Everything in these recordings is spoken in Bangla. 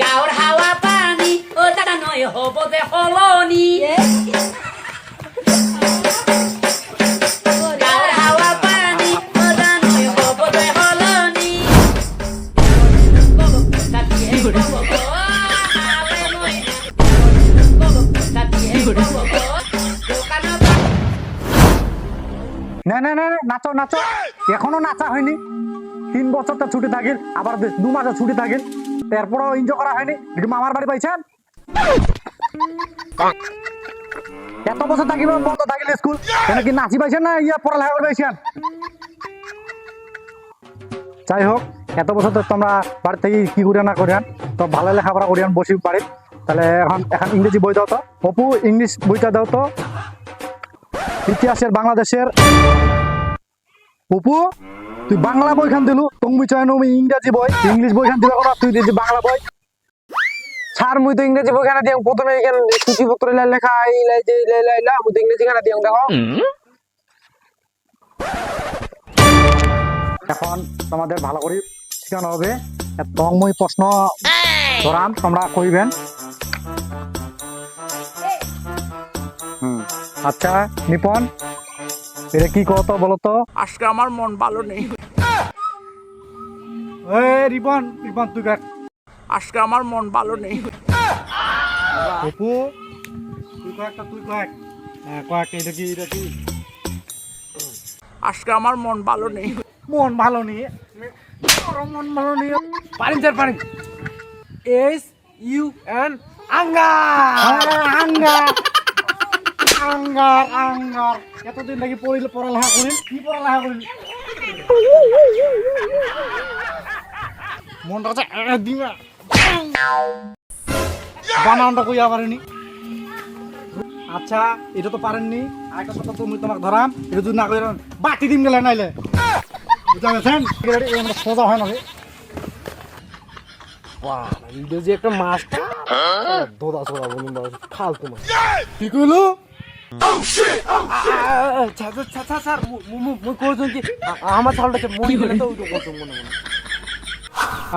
গাঁৱৰ হাৱা পানী অ দাদা নয় হ'ব যে সলনি না না না না, নাচো নাচো। এখনও নাচা হয়নি। তিন বছর তো ছুটি থাকিল আবার দু- দু মাসে ছুটি থাকিল। তারপরও এনজয় করা হয়নি। একটু মামার বাড়ি পাইছেন? এত বছর থাকিব বন্ধ থাকিল স্কুল। কেন কি নাচি পাইছেন না ইয়া পড়ালেখা করে পাইছেন? যাই হোক এত বছর তো তোমরা বাড়ি থেকে কি করিয়া না করিয়ান তো ভালো লেখাপড়া করিয়ান বসি বাড়ি তাহলে এখন এখন ইংরেজি বই দাও তো। অপু ইংলিশ বইটা দাও তো। ইতিহাসের বাংলাদেশের। অপু? তুই বাংলা বই খান দিলু? তুমি চাই আমি ইংরেজি বই। ইংলিশ বই খান দিবে করা তুই দিয়েছি বাংলা বই। স্যার মুই তো ইংরেজি বইখানে দিয়াম। প্রথমে এখানে সূচিপত্র লেখা, এই লাই যে লাই লাই লা মুই তো ইংরেজি খানে দিয়াম, দেখো। এখন তোমাদের ভালো করে শেখানো হবে। এবং মই প্রশ্ন ধরাম, তোমরা কইবেন। আচ্ছা নিপন, এটা কি কত বলো তো? আজকে আমার মন ভালো নেই। এ রিপন রিপন তুই কাট আজকে আমার মন ভালো নেই। অপু তুই কয়েকটা তুই কয়েক। হ্যাঁ কয়েক এটা কি এটা কি আজকে আমার মন ভালো নেই। মন ভালো নিয়ে মন ভালো নিয়ে পারিন স্যার পারিন এস ইউ এন আঙ্গা আঙ্গার আঙ্গার আঙ্গার। এতদিন নাকি পড়িলে পড়ালেখা করিল কি পড়ালেখা করিল? মনটা হচ্ছে দিমা বানানটা কইয়া পারেনি আচ্ছা এটা তো পারেননি আরেকটা কথা তুমি তোমাকে ধরাম এটা যদি না কইরা বাটি দিম গেলে নাইলে বুঝা গেছেন আমরা সোজা হয় না রে বাহ ইংরেজি একটা মাস্টার দোদা সোদা বলুন ফালতু মাস কি কইলো আমার ওইটা মনে মনে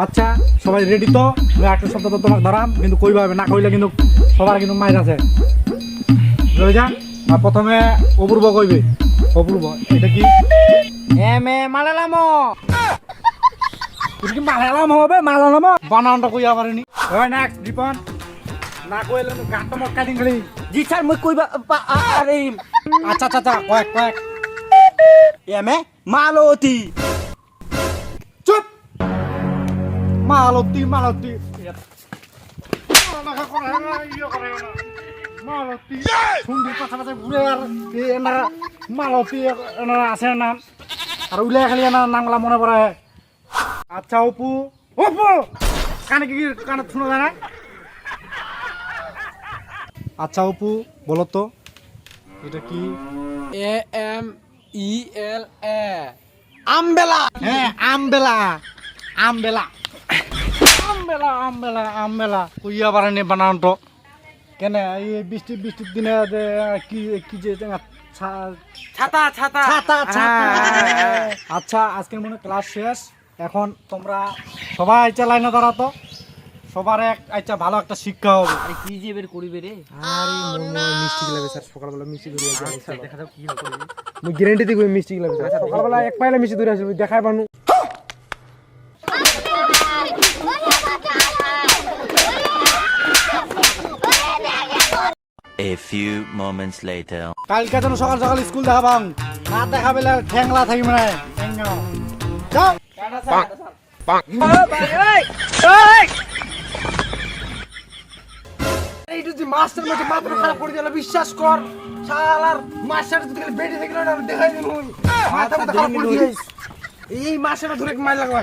আচ্ছা সবাই রেডি তো? আমি একটা শব্দ তো তোমাকে ধরাম কিন্তু কইবা হবে না কইলে কিন্তু সবার কিন্তু মাইর আছে। বুঝা যা আর প্রথমে অপূর্ব কইবে। অপূর্ব এটা কি? এম এ মালালাম। কি মালালাম হবে? মালালাম? বানানটা কইয়া পারেনি। ওই নেক্সট রিপন। না কইলে গাঁট মট কাটিং গলি জি স্যার মুই কইবা আরে আচ্ছা আচ্ছা আচ্ছা কয়েক কয়েক। M A Malati. মালতী মালতী মালতী সুন্দর কথা কথা ঘুরে আর এনারা মালতী এনারা আছে নাম আর উলিয়া খালি এনার নামগুলা মনে পড়ে আচ্ছা অপু অপু কানে কি কানে শুনো যায় না আচ্ছা অপু বলো তো এটা কি এ এম ই এল এ আমবেলা হ্যাঁ আমবেলা আমবেলা আমবেলা আমবেলা আমবেলা কইয়া পারেনি বানানটো। কেনে এই বৃষ্টি বৃষ্টির দিনে যে কি কি যে ছাতা ছাতা। ছাতা ছাতা। হ্যাঁ। আচ্ছা আজকের মনে ক্লাস শেষ। এখন তোমরা সবাই চালাই না দাঁড়া তো সবার এক আচ্ছা ভালো একটা শিক্ষা হবে। আরে কি যে বের করিবে রে? আরে মনে মিষ্টি গিলাবে স্যার সকালবেলা মিষ্টি ধরে আসবে। দেখা যাক কি করবে। মুই গ্যারান্টি দিই মিষ্টি গিলাবে স্যার। সকালবেলা এক পাইলে মিষ্টি ধরে আসবে দেখাই Panu A few moments later. কালকে যেন সকাল সকাল স্কুল দেখাবাং না দেখা পেলে ঠ্যাংলা থাকি মানে ঠ্যাংলা। যাও। এইটু যে মাস্টার মধ্যে মাত্র খারাপ করে দিল বিশ্বাস কর। শালার মাস্টার যদি বেডে দেখল না দেখাই দিল মাথা মাথা খারাপ করে দিয়েছে এই মাসের ধরে মাইল লাগা